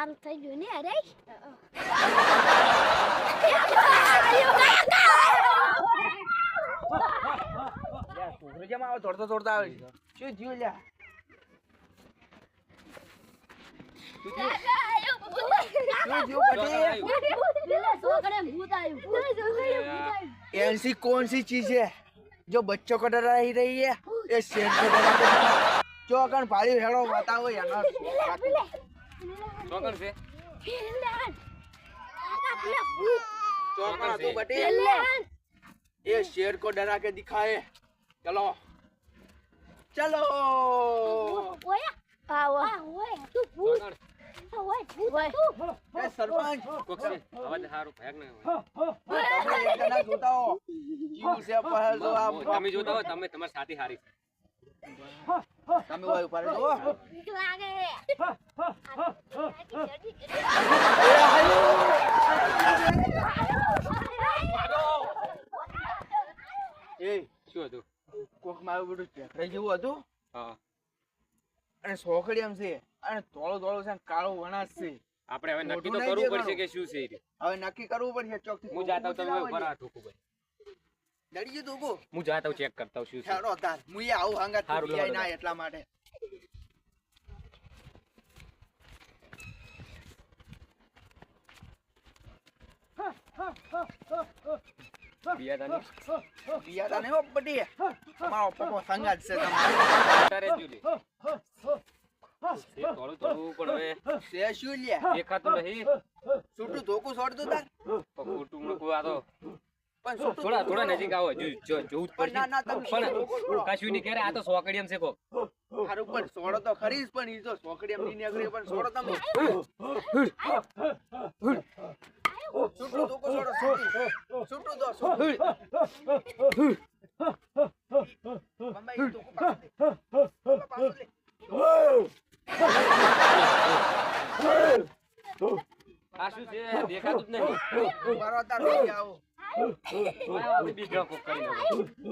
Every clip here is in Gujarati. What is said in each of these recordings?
સારું થઈ ગયું ને અરે લ્યા, છોકરો કેમ આવો દોડતો દોડતો આવે છે શું થયું લ્યા શું થયું? શું થયું બટી ऐसी कौन सी चीज है जो बच्चों को डरा ही रही है ये शेर को डरा के दिखा। जो अगर भारी हेड़ो बताओ यार ચોકડ છે. ચોકડ તું બટી એ શેર કો ડરા કે દિખાએ ચલો. ચલો. ઓયા આવો ઓય તું ભૂત. ઓય ભૂત તું. એ સરપંચ. કોક્ષી અવાજ હારું ભયક ન તમે જોતા હો. તમે જોતા હો તમે તમારી સાથી હારી. છે તમે હોય ઉપર જો એ શું હતું? કોક મારું બધું ચેકરાઈ જેવું હતું? હા. અને સોકડી એમ છે. અને ધોળો ધોળો છે કાળો વણાટ છે. આપણે હવે નક્કી તો કરવું પડશે. કે શું છે હવે નક્કી કરવું પડશે ચોકથી. હું જાતા તમે ઊભા રહો ઠોકું ભાઈ. ડરી ગયું તું હું જાતા ચેક કરતા છું શું છે. તાર. હું આવું હંગાત હારું, બીજાય લો, લો. ના એટલા માટે. દેખાતું નહીં. છૂટું ધોકું છોડતું તાર. પણ ખોટું આ તો. પણ થોડા થોડા નજીક આવો જો જોવું જ ના ના પડશે પણ કશું નહીં કરે આ તો સોકડીયમ છે કોક હારું પણ સોડો તો ખરી પણ ઈ તો સોકડીયમ નહીં નીકળી પણ સોડો તમે છૂટું ધોકું સોડો છૂટું છૂટું દો છૂટું મમ્મા ઈ ધોકું પાછું લે. મમ્મા પાછું લે. આ શું છે દેખાતું જ નહીં મારો તાર લઈ આવો આ બીજા કોક કરી નાખો. એ આમ માથા પર રે. એ, એ, સાંભળી આવો. એક વાત કહું.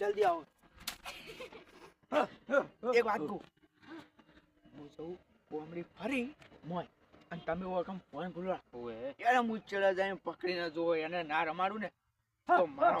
જલ્દી આવો એક વાત કહું હું કોમડી ફરી મોય અને તમે ઓળખમ ફોન ખુલ્લો ઓએ. યાર હું ચડા જાય પકડીને જો એને ના રમાડું ને મારો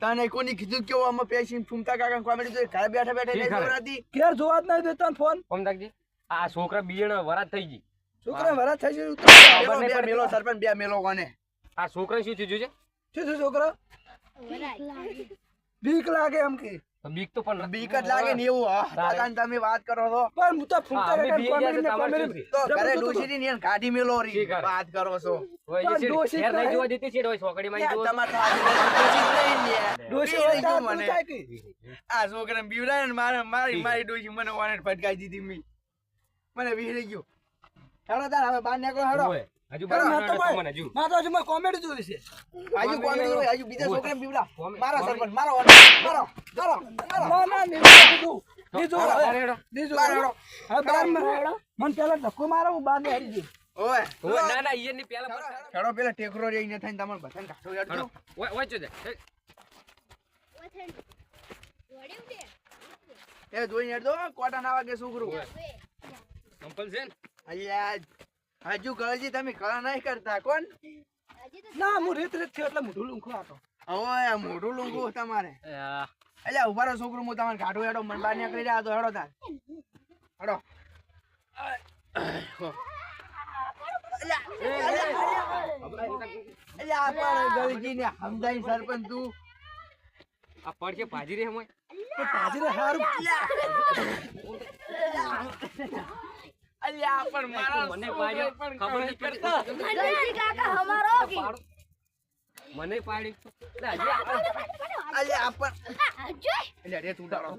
તને કોની કીધું કે અમે પેશી ફૂમતા કાકા કોમેડી જોઈ? ઘરે બેઠા બેઠા ઘેર જોવા જ નહીં દેતા ને ફોન કોમદાગજી, આ છોકરા બિયણ વરાત થઈ ગઈ. છોકરા વરાત થઈ ગયું બે મેલો સરપંચ બે મેલો કોને? આ છોકરા શું થયું છે? શું થયું છોકરા? બીક લાગે એમ કે. બીક તો પણ બીક જ લાગે. ને એવું હા. તમે વાત કરો છો. પણ હું તો? તો ઘરે ડોશી ની ગાડી મેલો રી વાત કરો છો. ડોશી ઘેર નહીં જોવા દેતી છે ડોશી છોકરીમાં માં જોવા- તમાર ડોશી નહીં આ મને. આ છોકરા બીવડાવે ને મારે મારી મારી ડોશી મને વાને ફટકાઈ દીધી મી. મને વિહરી ગયો. હેડો તાર હવે બહાર નીકળો હેડો. હજુ તમને હજુ. હજુ કોમેડી જોઈ છે. આજુ કોમેડી હોય આજુ બીજા. બીવડા મારો સરપંચ મારો મારો ના ના. હવે પેલા ધક્કો મારો હું બહાર ને હારી ઓય. ના ના પેલા પેલા ટેકરો થઈને બધાને કાઢો યાર. હોય- હોય જ. છે. એ, જોઈ હેડો કોટા ના વાગે છે ને? અલ્યા હજુ ગળજી તમે કળા નહીં કરતા કોણ? ના હું રેત રેત થયો એટલે મોઢું લૂંખું આતો હવે આ મોઢું લૂંખું તમારે. એટલે ઊભા રહો છોકરું હું તમારે ગાઢું હેડો મન બહાર નીકળી રહ્યા તો હેડો તાર. હેડો સરપંચ તું. આ પડખે ભાજી રે હમણાં. તો તાજીને હારું. અલ્યા પણ મારા મને પાડ્યો, ખબર નહીં પડતી. ગણેશજી કાકા હમારો કી મને પાડી અલ્યા પણ આ જોઈ. અલ્યા રે તું ઉતારો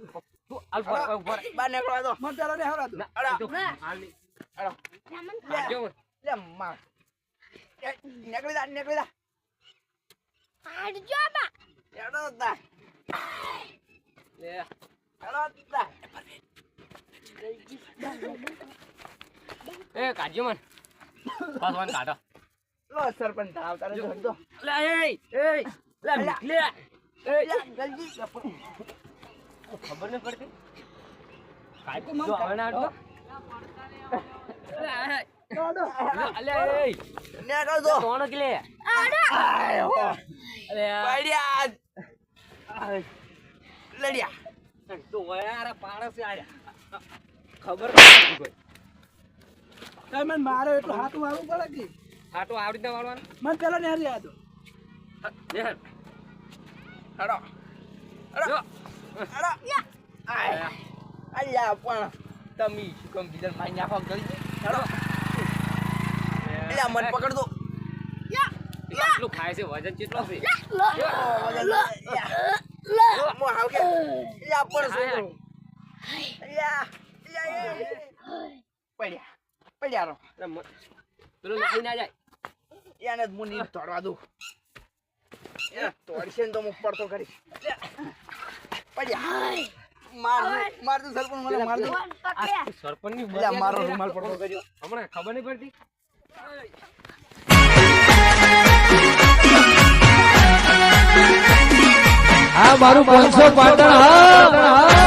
તું હાલ પર, પર, બા નીકળવા દો. મને પેલા ને હારા તું અડા. એ તો હાલ નહીં. હેડો રામન ભાગ્યો મને. લે માર. એ, નીકળી દા નીકળી જા. પાડજો બા. એડો દા લે, હેડો તા. એ કાઢજો મને. બસ મને કાઢો. લો સરપંચ તાવ તારે જો. લે, એ, એ, લે, લે. એ, જલ્દી. ખબર ન પડતી. કાઢ જો હવે ના હાડો. કાઢો. લે, એ, નીકળ દો કોણ કે લે? આયો અલે, આ, પડ્યા. લડ્યા. તું હવે આરા પાડો છે આર્યા. ખબર કોઈ. તમે મારે એટલું હાથું વાળવું પડે કે? હાથું આવડી રીતે વાળવાનું? મને પેલા ને હારી આતો લે, હડો. હડો. હેડો. આય. અલ્યા પણ તમે શું કામ બીજા મારી નાખો ગલજી હડો. અલ્યા મને પકડ દો કેટલું ખાય છે વજન કેટલો છે? પડ્યા. પડ્યા રો એટલે મ- પેલું નાહી ના જાય. એને જ મુની તોડવા દઉં. એને તોડશે ને તો હું પડતો કરીશ. પડ્યા. માર માર તું સરપંચ મને માર દે. સરપંચની અલ્યા, મારો રૂમાલ પડતો કર્યો. હમણાં ખબર નહીં પડતી? આ મારું પાંચસો પાટણ હા